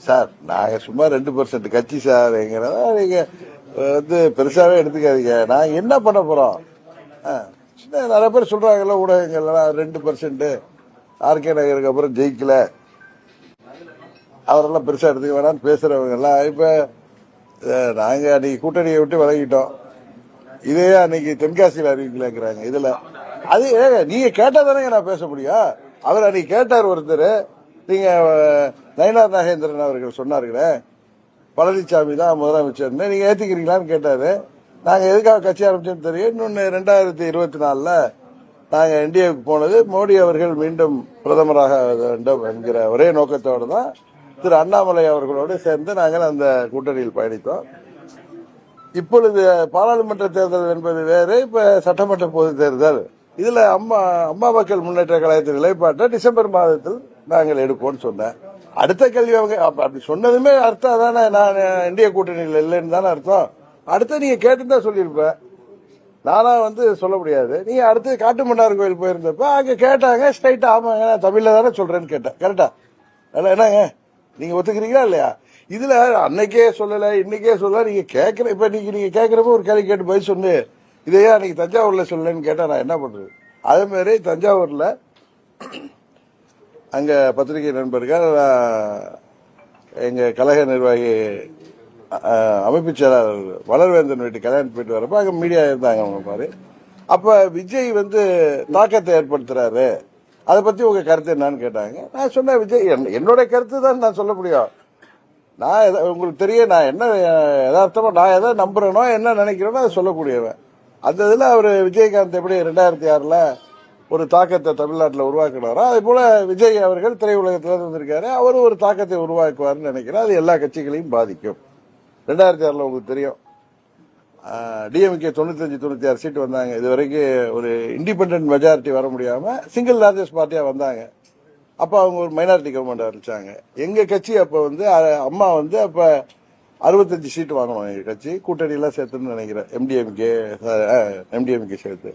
Sir நாங்க சும்மா ரெண்டு பர்சன்ட் கட்சி சார் எங்கிறதா நீங்க வந்து பெருசாவே எடுத்துக்காதீங்க. நாங்க என்ன பண்ண போறோம்? சின்ன நிறைய பேர் சொல்றாங்கல்ல ஊடகங்கள்லாம் ரெண்டு பர்சன்ட் ஆர்கே நகருக்கு அப்புறம் ஜெயிக்கல. அவரெல்லாம் பெருசா எடுத்துக்க வேணாம்னு பேசுறவங்க எல்லாம். இப்ப அஹ், நாங்க அன்னைக்கு கூட்டணியை விட்டு விலகிட்டோம். இதே அன்னைக்கு தென்காசியில் அறிவிக்கலாங்கிறாங்க இதுல. அது நீங்க கேட்டா தானே நான் பேச முடியும்? அவர் அன்னைக்கு கேட்டார் ஒருத்தர் நீங்க நயனார் நாகேந்திரன் அவர்கள் சொன்னார்களே பழனிசாமி தான் முதலமைச்சர்னு. நீங்க ஏத்துக்கிறீங்களான்னு கேட்டாரு. நாங்க எதுக்காக கட்சி ஆரம்பிச்சோன்னு தெரியும் இன்னொன்னு ரெண்டாயிரத்தி இருபத்தி நாலுல நாங்க என்டிஏக்கு போனது மோடி அவர்கள் மீண்டும் பிரதமராக வேண்டும் என்கிற ஒரே நோக்கத்தோடு தான் திரு அண்ணாமலை அவர்களோடு சேர்ந்து நாங்கள் அந்த கூட்டணியில் பயணித்தோம். இப்பொழுது பாராளுமன்ற தேர்தல் என்பது வேறு இப்ப சட்டமன்ற பொது தேர்தல். இதுல அம்மா அம்மா மக்கள் முன்னேற்ற கழகத்தின் நிலைப்பாட்டை டிசம்பர் மாதத்தில் நாங்கள் எடுப்போம்னு சொன்னேன். அடுத்த கேள்வி அவங்க அப்படி சொன்னதுமே அர்த்தம் தானே நான் இந்திய கூட்டணியில் இல்லைன்னு தானே அர்த்தம். அடுத்து நீங்க கேட்டுதான் தான் சொல்லியிருப்பேன் நானா வந்து சொல்ல முடியாது. நீங்க அடுத்து காட்டு மன்னார் கோயில் போயிருந்தப்ப அங்க கேட்டாங்க ஸ்ட்ரைட்டா ஆமாங்க நான் தமிழ்ல தானே சொல்றேன்னு கேட்டேன். கரெக்டா அதெல்லாம் என்னங்க? நீங்க ஒத்துக்கிறீங்களா இல்லையா? இதுல அன்னைக்கே சொல்லல இன்னைக்கே சொல்லல நீங்க கேட்கற இப்ப நீங்க நீங்க கேக்குறப்ப ஒரு கேள்வி கேட்டு பதில் சொன்னு இதையே அன்னைக்கு தஞ்சாவூர்ல சொல்லலன்னு கேட்டா நான் என்ன பண்றது? அதே மாதிரி தஞ்சாவூர்ல அங்க பத்திரிகை நண்பர்கள் எங்கள் எங்க கழக நிர்வாகி அமைப்பு செயலாளர் வளர்வேந்தன் வீட்டு கல்யாணம் போயிட்டு வரப்ப அங்க மீடியா இருந்தாங்க அவங்க மாதிரி அப்ப விஜய் வந்து தாக்கத்தை ஏற்படுத்துறாரு. அதை பத்தி உங்க கருத்து என்னன்னு கேட்டாங்க. நான் சொன்னேன் விஜய் என்- என்னோட கருத்து தான் நான் சொல்ல முடியும். நான் உங்களுக்கு தெரிய நான் என்ன அஹ், நான் எதை நம்புறேனோ என்ன நினைக்கிறேனோ அதை சொல்லக்கூடியவன். அந்த இதுல அவர் விஜயகாந்த் எப்படி ரெண்டாயிரத்தி ஆறுல ஒரு தாக்கத்தை தமிழ்நாட்டில் உருவாக்கினாரோ அதே போல விஜய் அவர்கள் திரையுலகத்தில் இருந்திருக்காரு அவரும் ஒரு தாக்கத்தை உருவாக்குவார்னு நினைக்கிறேன். அது எல்லா கட்சிகளையும் பாதிக்கும். ரெண்டாயிரத்தி ஆறில் உங்களுக்கு தெரியும். டிஎம்கே தொண்ணூத்தஞ்சு தொண்ணூத்தி ஆறு சீட் வந்தாங்க. இது வரைக்கும் ஒரு இண்டிபெண்ட் மெஜாரிட்டி வர முடியாம சிங்கிள் லார்ஜஸ்ட் பார்ட்டியா வந்தாங்க. அப்ப அவங்க ஒரு மைனாரிட்டி கவர்மெண்ட் ஆரம்பிச்சாங்க. எங்க கட்சி அப்ப வந்து அம்மா வந்து அப்ப அறுபத்தஞ்சு சீட் வாங்கணும் எங்க கட்சி. கூட்டணி எல்லாம் சேர்த்துன்னு நினைக்கிறேன். எம்டிஎம்கே எம்டிஎம்கே சேர்த்து.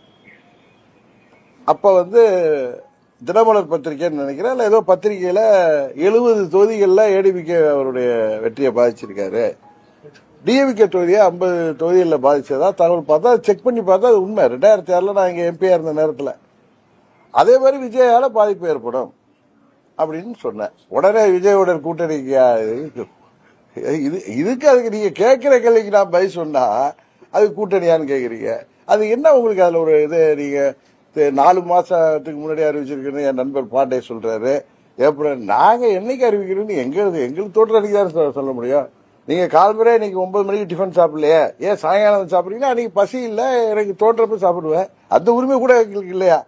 அப்போ வந்து தினமலர் பத்திரிகைன்னு நினைக்கிறேன். இல்லை ஏதோ பத்திரிகையில் எழுபது தொகுதிகளில் ஏடிபிகே அவருடைய வெற்றியை பாதிச்சிருக்காரு. டிஎம்கே தொகுதியை ஐம்பது தொகுதிகளில் பாதிச்சதா? தகவல் பார்த்தா செக் பண்ணி பார்த்தா அது உண்மை. ரெண்டாயிரத்தி ஆறில் நான் இங்கே எம்பியாக இருந்த நேரத்தில். அதே மாதிரி விஜயால பாதிப்பு ஏற்படும் அப்படின்னு சொன்னேன். உடனே விஜயோட கூட்டணிக்கு இது இதுக்கு அதுக்கு நீங்கள் கேட்குற கேள்விக்கு நான் பதில் சொன்னால் அது கூட்டணியான்னு கேட்குறீங்க. அது என்ன உங்களுக்கு அதில் ஒரு இது? நீங்கள் நாலு மாசத்துக்கு முன்னாடி அறிவிச்சிருக்கேன்னு என் நண்பர் பாண்டே சொல்றாரு. ஏப்ரல் நாங்க என்னைக்கு அறிவிக்கிறோன்னு எங்களுக்கு எங்களுக்கு தோற்ற அன்னைக்கு தான் சொல்ல- முடியும். நீங்க கால்முறை இன்னைக்கு ஒன்பது மணிக்கு டிஃபன் சாப்பிடலையே? ஏன் சாயங்காலம் சாப்பிட்றீங்கன்னா சாப்பிடுறீங்கன்னா அன்னைக்கு பசி இல்லை எனக்கு தோன்றப்ப சாப்பிடுவேன். அந்த உரிமை கூட எங்களுக்கு இல்லையா?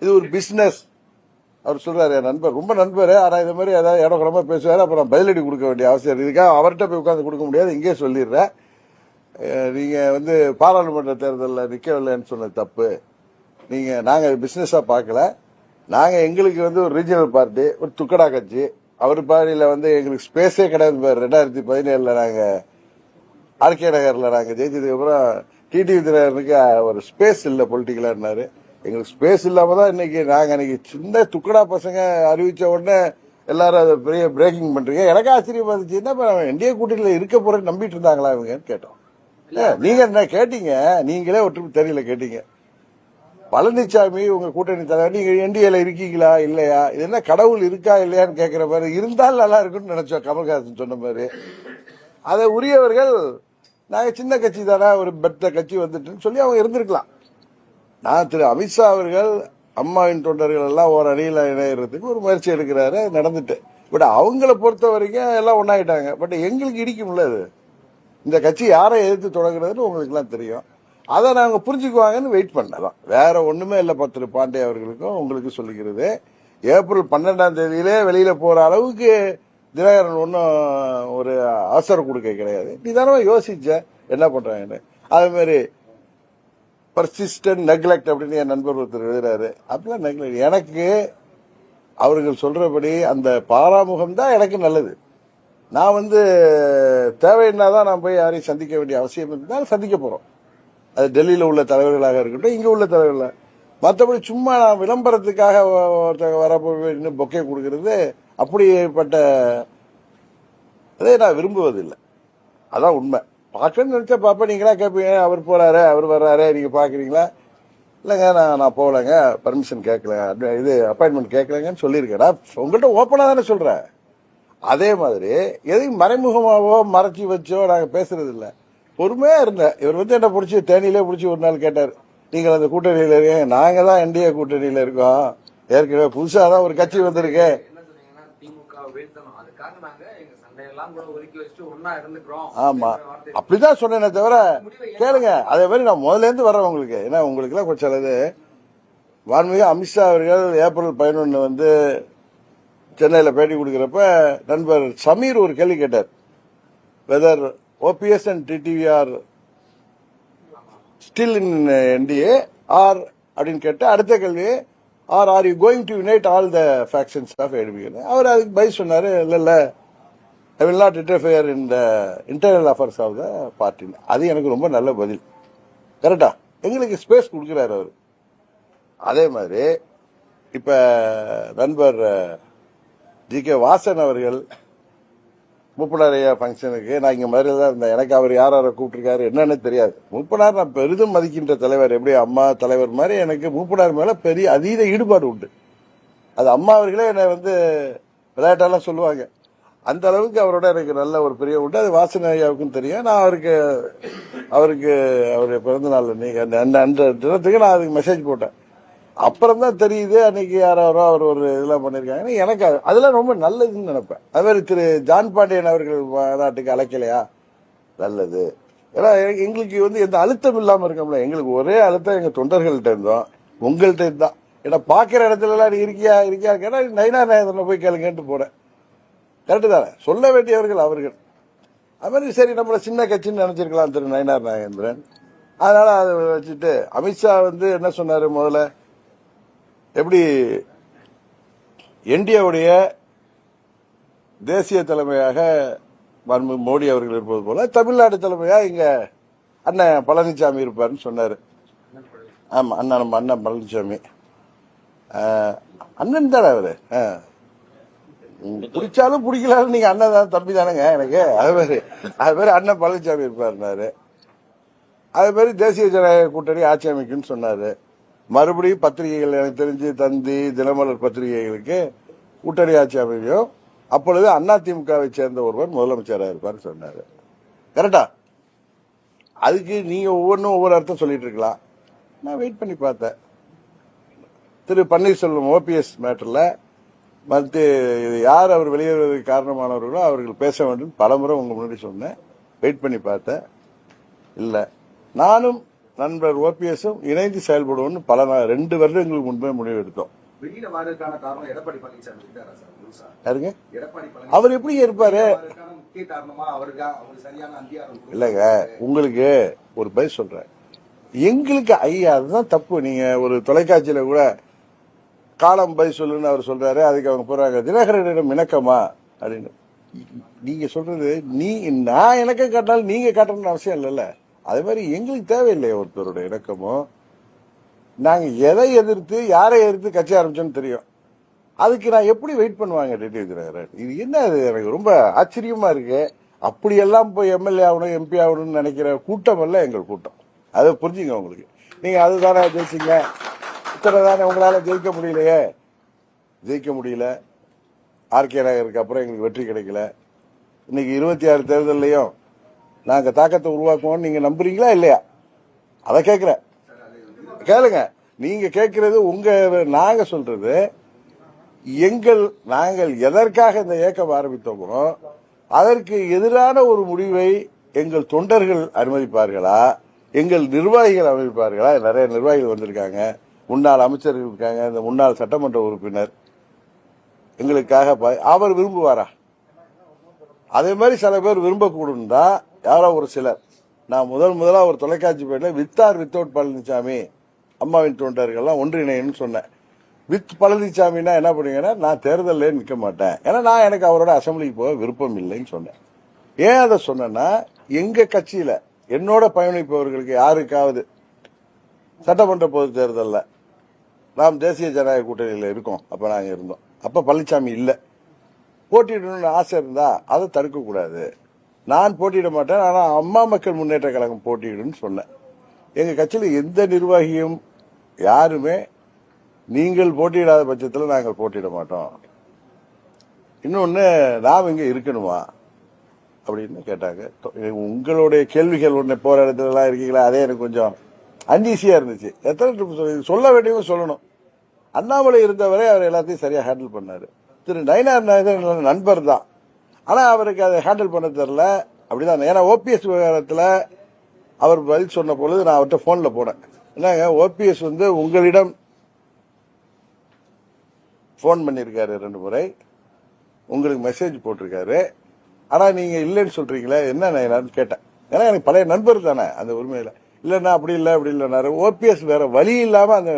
இது ஒரு பிஸ்னஸ் அவர் சொல்றாரு என் நண்பர் ரொம்ப நண்பர். ஆனா இது மாதிரி ஏதாவது இடம் குடமா பேசுவாரு. அப்புறம் பதிலடி கொடுக்க வேண்டிய அவசியம் இதுக்காக அவர்கிட்ட போய் உட்காந்து கொடுக்க முடியாது. இங்கே சொல்லிடுறேன். நீங்க வந்து பாராளுமன்ற தேர்தலில் நிற்கவில்லைன்னு சொன்ன தப்பு. நீங்க நாங்க பிசினஸா பார்க்கல. நாங்க எங்களுக்கு வந்து ஒரு ரீஜனல் பார்ட்டி ஒரு துக்கடா கட்சி. அவர் பாடியில வந்து எங்களுக்கு ஸ்பேஸே கிடையாது. ரெண்டாயிரத்தி பதினேழுல நாங்க ஆர்கே நகர்ல நாங்க ஜெயிச்சதுக்கு அப்புறம் டிடிவி தினகரனுக்கு ஒரு ஸ்பேஸ் இல்ல பொலிட்டிக்கலான்னாரு எங்களுக்கு ஸ்பேஸ் இல்லாம தான் இன்னைக்கு நாங்க இன்னைக்கு சின்ன துக்கடா பசங்க அறிவிச்ச உடனே எல்லாரும் அதை பெரிய பிரேக்கிங் பண்றீங்க. எனக்கு ஆச்சரியமா இருந்துச்சு என்ன என்டிஏ கூட்டணியில இருக்க போறேன்னு நம்பிட்டு இருந்தாங்களா இவங்கன்னு கேட்டோம். இல்ல, நீங்க என்ன கேட்டீங்க? நீங்களே ஒற்றுமை தெரியல கேட்டீங்க. பழனிசாமி உங்க கூட்டணி தலைவர் நீங்க என்டிஏல இருக்கீங்களா இல்லையா? இது என்ன கடவுள் இருக்கா இல்லையான்னு கேட்கிற மாதிரி இருந்தால் நல்லா இருக்கும்னு நினைச்சோம் கமல்ஹாசன் சொன்ன மாதிரி. அதை உரியவர்கள் நாங்க சின்ன கட்சி தானே ஒரு பெத்த கட்சி வந்துட்டுன்னு சொல்லி அவங்க இருந்திருக்கலாம். நான் திரு அமித்ஷா அவர்கள் அம்மாவின் தொண்டர்கள் எல்லாம் ஒரு அணியில் இணையறதுக்கு ஒரு முயற்சி எடுக்கிறாரு நடந்துட்டு. பட் அவங்கள பொறுத்த வரைக்கும் எல்லாம் ஒன்றாயிட்டாங்க பட் எங்களுக்கு இடிக்கும்ல அது. இந்த கட்சி யாரை எதிர்த்து தொடங்குறதுன்னு உங்களுக்குலாம் தெரியும். அதை நாங்கள் புரிஞ்சுக்குவாங்கன்னு வெயிட் பண்ணலாம் வேற ஒன்றுமே இல்லை பத்திர பாண்டே அவர்களுக்கும் உங்களுக்கு சொல்லிக்கிறது ஏப்ரல் பன்னெண்டாம் தேதியிலே வெளியில் போகிற அளவுக்கு தினகரன் ஒன்றும் ஒரு அவசரம் கொடுக்க கிடையாது. நிதானமா யோசிச்ச என்ன பண்ணுறாங்கன்னு அதே மாதிரி பர்சிஸ்டன்ட் நெக்லெக்ட் அப்படின்னு என் நண்பர் ஒருத்தர் எழுதுறாரு. அப்படிலாம் நெக்லெக்ட் எனக்கு அவர்கள் சொல்றபடி அந்த பாராமுகம் தான் எனக்கு நல்லது. நான் வந்து தேவைன்னா தான் நான் போய் யாரையும் சந்திக்க வேண்டிய அவசியம் இருந்தால் சந்திக்க போகிறோம் அது டெல்லியில் உள்ள தலைவர்களாக இருக்கட்டும் இங்கே உள்ள தலைவர்கள் மற்றபடி சும்மா நான் விளம்பரத்துக்காக ஒருத்தங்க வரப்போ இன்னும் பொக்கே கொடுக்கறது அப்படிப்பட்ட அதே நான் விரும்புவதில்லை. அதான் உண்மை. பார்க்கணும்னு நினச்சா பாப்பா நீங்களா கேட்பீங்க அவர் போகிறாரு அவர் வர்றாரு நீங்கள் பார்க்குறீங்களா? இல்லைங்க நான் நான் போகலைங்க. பர்மிஷன் கேட்கல இது அப்பாயின்மெண்ட் கேட்கலங்கன்னு சொல்லியிருக்கேன். உங்கள்கிட்ட ஓப்பனாக தானே சொல்கிறேன் அதே மாதிரி எதையும் மறைமுகமாகவோ மறைச்சி வச்சோ நாங்கள் பேசுறது இல்லை பொறுமையா இருந்தேன். இவர் வந்து என்ன பிடிச்சி தேனியிலே பிடிச்சி ஒரு நாள் கேட்டார். நீங்கள் அந்த கூட்டணியில் இருக்கீங்க. நாங்கள் தான் என்டிஏ கூட்டணியில் இருக்கோம். ஏற்கனவே புதுசாக தான் ஒரு கட்சி வந்திருக்கு. ஆமா. அப்படிதான் சொன்னேனே தவிர கேளுங்க. அதே மாதிரி நான் முதல்ல இருந்து வரேன் உங்களுக்கு. ஏன்னா உங்களுக்கு எல்லாம் கொஞ்சம் சிலது வான்மிகு அமித்ஷா அவர்கள் ஏப்ரல் பதினொன்னு வந்து சென்னையில் பேட்டி கொடுக்குறப்ப நண்பர் சமீர் ஒரு கேள்வி கேட்டார். Whether OPS and TTV are still in NDA are அப்படின்னு கேட்டு அடுத்த கேள்வி are are you going to unite all the factions of எடுபிஎன் அவர் அதுக்கு பை சொன்னார் இல்லை இல்லை. I will not interfere in the internal affairs of the பார்ட்டின்னு அது எனக்கு ரொம்ப நல்ல பதில். கரெக்டா எங்களுக்கு ஸ்பேஸ் கொடுக்குறாரு அவர். அதே மாதிரி இப்போ நண்பர் ஜி கே வாசன் அவர்கள் முப்பனாரையா ஃபங்க்ஷனுக்கு நான் இங்கே மதுரையில் தான் இருந்தேன். எனக்கு அவர் யார் யாரை கூப்பிட்டுருக்காரு என்னன்னு தெரியாது. மூப்பனார் நான் பெரிதும் மதிக்கின்ற தலைவர். எப்படி அம்மா தலைவர் மாதிரி எனக்கு மூப்பனார் மேலே பெரிய அதீத ஈடுபாடு உண்டு. அது அம்மா அவர்களே என்னை வந்து விளையாட்டெல்லாம் சொல்லுவாங்க. அந்த அளவுக்கு அவரோட எனக்கு நல்ல ஒரு பெரிய உண்டு. அது வாசனை ஐயாவுக்கும் தெரியும். நான் அவருக்கு அவருக்கு அவருடைய பிறந்த நாள் அன்னைக்கு அந்த அந்த அந்த தினத்துக்கு நான் அதுக்கு மெசேஜ் போட்டேன். அப்புறம் தான் தெரியுது. அன்னைக்கு யாரோ அவர் ஒரு இதெல்லாம் பண்ணிருக்காங்க. எனக்கு அது- அதெல்லாம் ரொம்ப நல்லதுன்னு நினைப்பேன். அது மாதிரி திரு ஜான் பாண்டியன் அவர்கள் மாநாட்டுக்கு அழைக்கலையா? நல்லது. ஏன்னா எங்களுக்கு வந்து எந்த அழுத்தம் இல்லாமல் இருக்கோம்ல. எங்களுக்கு ஒரே அழுத்தம் எங்கள் தொண்டர்கள்ட்ட இருந்தோம். உங்கள்கிட்ட இருந்தான் ஏன்னா பார்க்குற இடத்துல எல்லாம் நீ இருக்கியா? இருக்கியா? கேட்டா நைனா நாயந்திரனை போய் கேளுங்கன்ட்டு போனேன் கரெக்டு தானே? சொல்ல வேண்டியவர்கள் அவர்கள். அது மாதிரி சரி நம்மளை சின்ன கட்சின்னு நினச்சிருக்கலாம் திரு நயனார் நாகேந்திரன் அதனால் அதை வச்சுட்டு அமித்ஷா வந்து என்ன சொன்னார் முதல்ல? எப்படி என்டிஏவுடைய தேசிய தலைமையாக மோடி அவர்கள் இருப்பது போல தமிழ்நாடு தலைமையா இங்க அண்ணன் பழனிசாமி இருப்பாருன்னு சொன்னாரு. ஆமா அண்ணன் நம்ம அண்ணன் பழனிசாமி அண்ணன் தானே அவரு? பிடிச்சாலும் பிடிக்கலாலும் நீங்க அண்ணன் தான் தம்பி தானேங்க எனக்கு. அது மாதிரி அது மாதிரி அண்ணன் பழனிசாமி இருப்பாருனாரு அது மாதிரி தேசிய ஜனநாயக கூட்டணி ஆட்சி அமைக்கும்னு சொன்னாரு. மறுபடியும் பத்திரிகைகள் எனக்கு தெரிஞ்சு தந்தி தினமலர் பத்திரிகைகளுக்கு கூட்டணி ஆட்சி அமையும். அப்பொழுது அதிமுகவை சேர்ந்த ஒருவர் முதலமைச்சராக இருப்பார்னு சொன்னார். கரெக்டா அதுக்கு நீங்கள் ஒவ்வொன்றும் ஒவ்வொரு அர்த்தம் சொல்லிட்டு இருக்கலாம். நான் வெயிட் பண்ணி பார்த்தேன். திரு பன்னீர்செல்வம் ஓபிஎஸ் மேட்டரில் மற்ற இது யார் அவர் வெளியேறுவதற்கு காரணமானவர்களோ அவர்கள் பேச வேண்டும். பலமுறை உங்கள் முன்னாடி சொன்னேன். வெயிட் பண்ணி பார்த்தேன். இல்லை. நானும் நண்பர் ஓபிஎஸும் இணைந்து செயல்படுவோம்னு பல ரெண்டு வருடங்களுக்கு முன்பே முடிவு எடுத்தோம் யாருங்க? அவர் எப்படி இருப்பாரு. இல்லங்க உங்களுக்கு ஒரு பதில் சொல்றேன். எங்களுக்கு ஐயா அதுதான் தப்பு. நீங்க ஒரு தொலைக்காட்சியில கூட காலம் பதில் சொல்லுன்னு அவர் சொல்றாரு அதுக்கு அவங்க போறாங்க. தினகரனிடம் இணக்கமா? அப்படின்னு. நீங்க சொல்றது நீ நான் இணக்கம் காட்டினாலும் நீங்க காட்டணும்னு அவசியம் இல்லைல்ல. அதே மாதிரி எங்களுக்கு தேவையில்லையே ஒருத்தரோட இணக்கமோ. நாங்க எதை எதிர்த்து யாரை எதிர்த்து கட்சி ஆரம்பிச்சோன்னு தெரியும். அதுக்கு நான் எப்படி வெயிட் பண்ணுவாங்க டிடி இது என்ன அது எனக்கு ரொம்ப ஆச்சரியமா இருக்கு. அப்படியெல்லாம் போய் எம்எல்ஏ ஆகணும் எம்பி ஆகணும்னு நினைக்கிற கூட்டம் அல்ல எங்கள் கூட்டம். அதை புரிஞ்சுங்க உங்களுக்கு. நீங்க அதுதானே ஜெயிச்சிங்க. இத்தனை தானே உங்களால ஜெயிக்க முடியலையே. ஜெயிக்க முடியல. ஆர்கே நகருக்கு அப்புறம் எங்களுக்கு வெற்றி கிடைக்கல. இன்னைக்கு இருபத்தி ஆறு தேர்தல்லையும் நாங்க தாக்கத்தை உருவாக்குவோம்னு நீங்க நம்புறீங்களா இல்லையா? அதை கேட்கிறேன் கேளுங்க. நீங்க கேட்கறது உங்க நாங்க சொல்றது எங்கள் நாங்கள் எதற்காக இந்த இயக்கம் ஆரம்பித்தோமோ அதற்கு எதிரான ஒரு முடிவை எங்கள் தொண்டர்கள் அனுமதிப்பார்களா? எங்கள் நிர்வாகிகள் அனுமதிப்பார்களா? நிறைய நிர்வாகிகள் வந்திருக்காங்க. முன்னாள் அமைச்சர்கள் இருக்காங்க. இந்த முன்னாள் சட்டமன்ற உறுப்பினர். எங்களுக்காக அவர் விரும்புவாரா? அதே மாதிரி சில பேர் விரும்பக்கூடும் தான் யாரோ ஒரு சிலர். நான் முதல் முதலாக ஒரு தொலைக்காட்சி பேட்டில் வித்தார் வித்தவுட் பழனிசாமி அம்மாவின் தொண்டர்கள்லாம் ஒன்றிணைன்னு சொன்னேன். வித் பழனிசாமின்னா என்ன பண்ணுவீங்கன்னா நான் தேர்தலில் நிற்க மாட்டேன். ஏன்னா நான் எனக்கு அவரோட அசம்பிளிக்கு போக விருப்பம் இல்லைன்னு சொன்னேன். ஏன் அதை சொன்னேன்னா எங்கள் கட்சியில் என்னோட பயணிப்பவர்களுக்கு யாருக்காவது சட்டமன்ற பொது தேர்தலில் நாம் தேசிய ஜனநாயக கூட்டணியில் இருக்கோம். அப்போ நாங்கள் இருந்தோம். அப்போ பழனிசாமி இல்லை. போட்டிடணும்னு ஆசை இருந்தா அதை தடுக்கக்கூடாது. நான் போட்டியிட மாட்டேன் ஆனால் அம்மா மக்கள் முன்னேற்ற கழகம் போட்டியிடும்னு சொன்னேன். எங்கள் கட்சியில் எந்த நிர்வாகியும் யாருமே நீங்கள் போட்டியிடாத பட்சத்தில் நாங்கள் போட்டியிட மாட்டோம். இன்னொன்று நாம் இங்கே இருக்கணுமா? அப்படின்னு கேட்டாங்க. உங்களுடைய கேள்விகள் ஒன்று போகிற இடத்துலலாம் இருக்கீங்களா? அதே எனக்கு கொஞ்சம் அன்ஈஸியாக இருந்துச்சு. எத்தனை சொல்லி- சொல்ல வேண்டியவங்க சொல்லணும். அண்ணாமலை இருந்தவரை அவர் எல்லாத்தையும் சரியாக ஹேண்டில் பண்ணார். திரு நயினார் நாயகர் நண்பர் தான் ஆனால் அவருக்கு அதை ஹேண்டில் பண்ண தெரில அப்படிதான். ஏன்னா ஓபிஎஸ் விவகாரத்தில் அவர் பதில் சொன்ன பொழுது நான் அவர்கிட்ட ஃபோனில் போனேன். என்னங்க ஓபிஎஸ் வந்து உங்களிடம் ஃபோன் பண்ணியிருக்காரு ரெண்டு முறை. உங்களுக்கு மெசேஜ் போட்டிருக்காரு. ஆனால் நீங்கள் இல்லைன்னு சொல்கிறீங்களே என்ன நான் கேட்டேன். ஏன்னா எனக்கு பழைய நண்பர் தானே அந்த உரிமையில். இல்லைன்னா அப்படி இல்லை அப்படி இல்லைனாரு ஓபிஎஸ் வேற வழி இல்லாமல் அந்த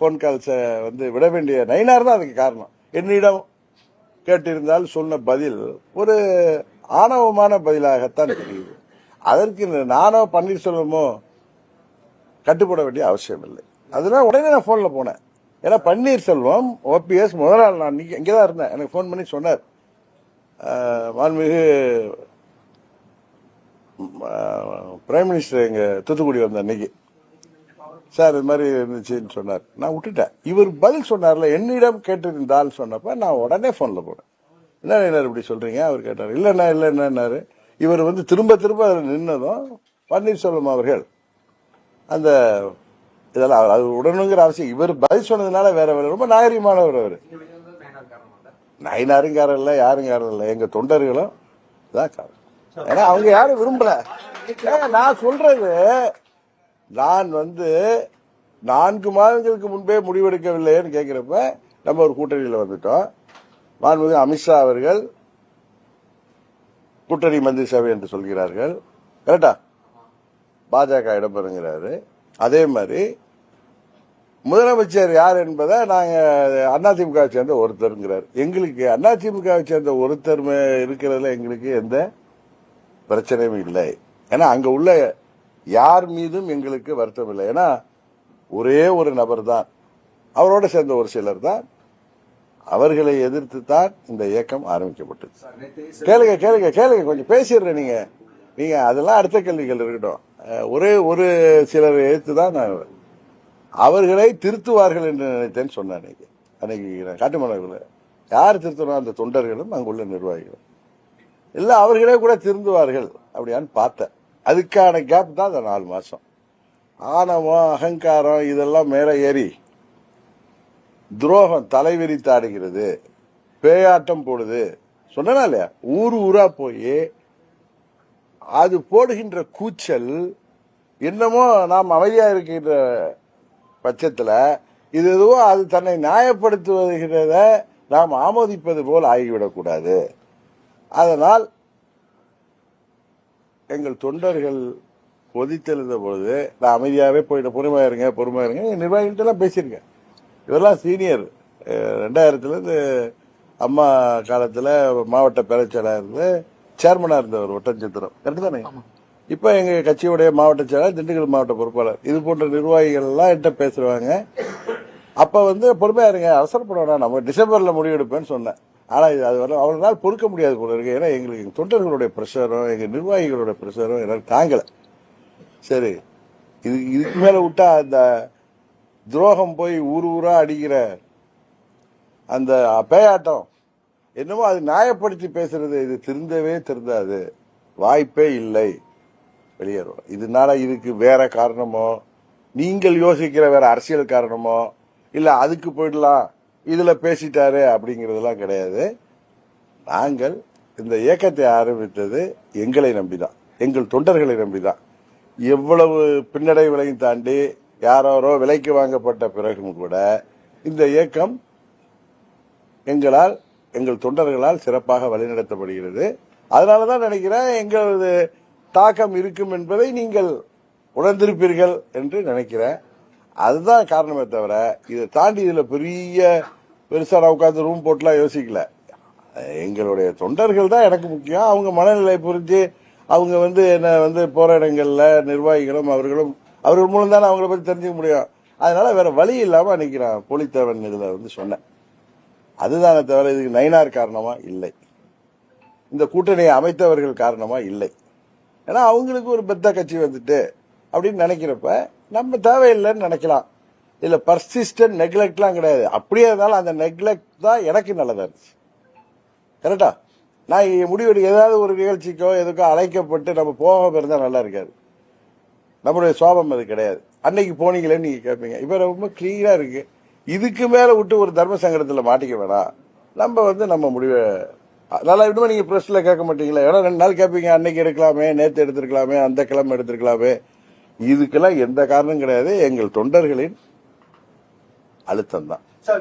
ஃபோன் கால்ஸை வந்து விட வேண்டிய நைனார் தான் அதுக்கு காரணம். என்னிடம் கேட்டிருந்தால் சொன்ன பதில் ஒரு ஆணவமான பதிலாகத்தான் தெரியுது. அதற்கு நானோ பன்னீர்செல்வமோ கட்டுப்பட வேண்டிய அவசியம் இல்லை அதனால உடனே நான் போன்ல போனேன். ஏன்னா பன்னீர்செல்வம் ஓபிஎஸ் முதல் நாள் நான் இங்கே தான் இருந்தேன். எனக்கு ஃபோன் பண்ணி சொன்னார். ஆஹ், மாண்புமிகு பிரைம் மினிஸ்டர் எங்கள் தூத்துக்குடி வந்த அன்னைக்கு. சார் இது மாதிரி இருந்துச்சுன்னு சொன்னார். நான் விட்டுட்டேன். இவர் பதில் சொன்னார்ல என்னிடம் கேட்டிருந்தால் சொன்னப்ப நான் உடனே போன்ல போனேன். என்ன இப்படி சொல்றீங்க? அவர் கேட்டார். இல்லைண்ணா இல்லைன்னாரு இவர் வந்து திரும்ப திரும்ப அதில் நின்னதும் பன்னீர்செல்வம் அவர்கள் அந்த இதெல்லாம் அவர் அது உடனுங்கிற அவசியம். இவர் பதில் சொன்னதுனால வேற வேற ரொம்ப நாகரிகமானவர் அவர். நீங்க வெளியில இல்லை யாரும் இல்ல இல்லை எங்க தொண்டர்களும் தான் காரணம். ஏன்னா அவங்க யாரும் விரும்பல. நான் சொல்றது நான் வந்து நான்கு மாதங்களுக்கு முன்பே முடிவெடுக்கவில்லைன்னு கேட்குறப்ப நம்ம ஒரு கூட்டணியில் வந்துட்டோம். மாண்புமிகு அமித்ஷா அவர்கள் கூட்டணி மந்திரி சபை என்று சொல்கிறார்கள். கரெக்டா? பாஜக இடம்பெறுங்கிறாரு அதே மாதிரி முதலமைச்சர் யார் என்பதை நாங்கள் அதிமுகவை சேர்ந்த ஒருத்தருங்கிறார். எங்களுக்கு அதிமுகவை சேர்ந்த ஒருத்தர் இருக்கிறதுல எங்களுக்கு எந்த பிரச்சனையும் இல்லை. ஏன்னா அங்கே உள்ள யார் மீதும் எங்களுக்கு வருத்தம் இல்லை. ஏன்னா ஒரே ஒரு நபர் தான். அவரோட சேர்ந்த ஒரு சிலர் தான். அவர்களை எதிர்த்து தான் இந்த இயக்கம் ஆரம்பிக்கப்பட்டது. கேளுங்க கேளுங்க கேளுங்க. கொஞ்சம் பேசிடுறேன் நீங்க. நீங்க அதெல்லாம் அடுத்த கேள்விகள் இருக்கட்டும். ஒரே ஒரு சிலர் எதிர்த்து தான் நான் அவர்களை திருத்துவார்கள் என்று நினைத்தேன்னு சொன்னேன் அன்னைக்கு. அன்னைக்கு நான் காட்டுமலர்ல யார் திருத்தணும்? அந்த தொண்டர்களும் அங்குள்ள நிர்வாகிகளும். இல்ல அவர்களே கூட திருந்துவார்கள். அப்படியான்னு பார்த்தேன். அதுக்கான கேப் தான் அந்த நாலு மாசம். ஆணவம் அகங்காரம் இதெல்லாம் மேலே ஏறி துரோகம் தலைவிரித்தாடுகிறது பேயாட்டம் போடுது. சொன்னா இல்லையா? ஊர் ஊரா போய் அது போடுகின்ற கூச்சல் என்னமோ நாம் அமைதியா இருக்கின்ற பட்சத்தில் இது எதுவோ அது தன்னை நியாயப்படுத்துவதுகிறத நாம் ஆமோதிப்பது போல் ஆகிவிடக்கூடாது. அதனால் எங்கள் தொண்டர்கள் கொதித்தெழுந்த பொழுது நான் அமைதியாவே போயிட்டு பொறுமையா இருங்க பொறுமையா இருங்க. எங்க நிர்வாகிகிட்ட எல்லாம் பேசியிருக்கேன் இவரெல்லாம் சீனியர். ரெண்டாயிரத்துல இருந்து அம்மா காலத்துல மாவட்ட பேரச்செயலாளர் இருந்து சேர்மனா இருந்தவர் ஒட்டஞ்சித்திரம் கரெக்ட் தானே? இப்ப எங்க கட்சியுடைய மாவட்ட செயலாளர் திண்டுக்கல் மாவட்ட பொறுப்பாளர். இது போன்ற நிர்வாகிகள் எல்லாம் என்கிட்ட பேசுவாங்க அப்ப வந்து பொறுமையா இருங்க அவசரப்பட வேணாம். நம்ம டிசம்பர்ல முடிவெடுப்பேன்னு சொன்னேன். ஆனால் இது அது வர அவர்களால் பொறுக்க முடியாது போல இருக்கு. ஏன்னா எங்களுக்கு எங்கள் தொண்டர்களுடைய பிரஷரும் எங்கள் நிர்வாகிகளுடைய பிரஷரும் என்னால் தாங்கலை. சரி. இது இதுக்கு மேலே விட்டா அந்த துரோகம் போய் ஊர் ஊராக அடிக்கிற அந்த பேயாட்டம் என்னமோ அது நியாயப்படுத்தி பேசுறது இது திருந்தவே திருந்தாது. வாய்ப்பே இல்லை. வெளியேறும். இதனால இதுக்கு வேற காரணமோ நீங்கள் யோசிக்கிற வேற அரசியல் காரணமோ இல்லை அதுக்கு போயிடலாம். இதுல பேசிட்டாரு அப்படிங்கறதெல்லாம் கிடையாது. நாங்கள் இந்த இயக்கத்தை ஆரம்பித்தது எங்களை நம்பிதான். எங்கள் தொண்டர்களை நம்பிதான். எவ்வளவு பின்னடைவுகளையும் தாண்டி யாரோரோ விலைக்கு வாங்கப்பட்ட பிறகும் கூட இந்த இயக்கம் எங்களால் எங்கள் தொண்டர்களால் சிறப்பாக வழிநடத்தப்படுகிறது. அதனாலதான் நினைக்கிறேன் எங்களது தாக்கம் இருக்கும் என்பதை நீங்கள் உணர்ந்திருப்பீர்கள் என்று நினைக்கிறேன். அதுதான் காரணமே தவிர இதை தாண்டி இதுல பெரிய பெருசாக நான் ரூம் போட்டுலாம் யோசிக்கல. எங்களுடைய தொண்டர்கள் தான் எனக்கு முக்கியம். அவங்க மனநிலை புரிஞ்சு அவங்க வந்து என்ன வந்து போற இடங்கள்ல நிர்வாகிகளும் அவர்களும் அவர்கள் மூலம் தானே அவங்கள பத்தி தெரிஞ்சுக்க முடியும். அதனால வேற வழி இல்லாம அன்னைக்கு நான் போலித்தேவன் இதுல வந்து சொன்னேன். அதுதானே தவிர இதுக்கு நைனார் காரணமா இல்லை. இந்த கூட்டணியை அமைத்தவர்கள் காரணமா இல்லை. ஏன்னா அவங்களுக்கு ஒரு பெத்த கட்சி வந்துட்டு அப்படின்னு நினைக்கிறப்ப நம்ம தேவையில்லைன்னு நினைக்கலாம். இதில் பர்சிஸ்டன்ட் நெக்லெக்ட்லாம் கிடையாது. அப்படியே இருந்தாலும் அந்த நெக்லெக்ட் தான் எனக்கு நல்லதாக இருந்துச்சு கரெக்டா நான் இங்க முடிவெடு ஏதாவது ஒரு நிகழ்ச்சிக்கோ எதுக்கோ அழைக்கப்பட்டு நம்ம போகாமல் இருந்தால் நல்லா இருக்காது. நம்மளுடைய சோபம் அது கிடையாது. அன்னைக்கு போனீங்களேன்னு நீங்கள் கேட்பீங்க இப்போ ரொம்ப கிளியரா இருக்கு. இதுக்கு மேலே விட்டு ஒரு தர்ம சங்கடத்தில் மாட்டிக்க வேணாம். நம்ம வந்து நம்ம முடிவை நல்லா இன்னும் நீங்கள் ப்ரெஸ்ஸில் கேட்க மாட்டீங்களா. ஏன்னா ரெண்டு நாள் கேட்பீங்க அன்னைக்கு எடுக்கலாமே நேற்று எடுத்துருக்கலாமே அந்த கிழமை எடுத்துருக்கலாமே. இதுக்கெல்லாம் எந்த காரணம் கிடையாது. எங்கள் தொண்டர்களின் அழுத்தம் தான்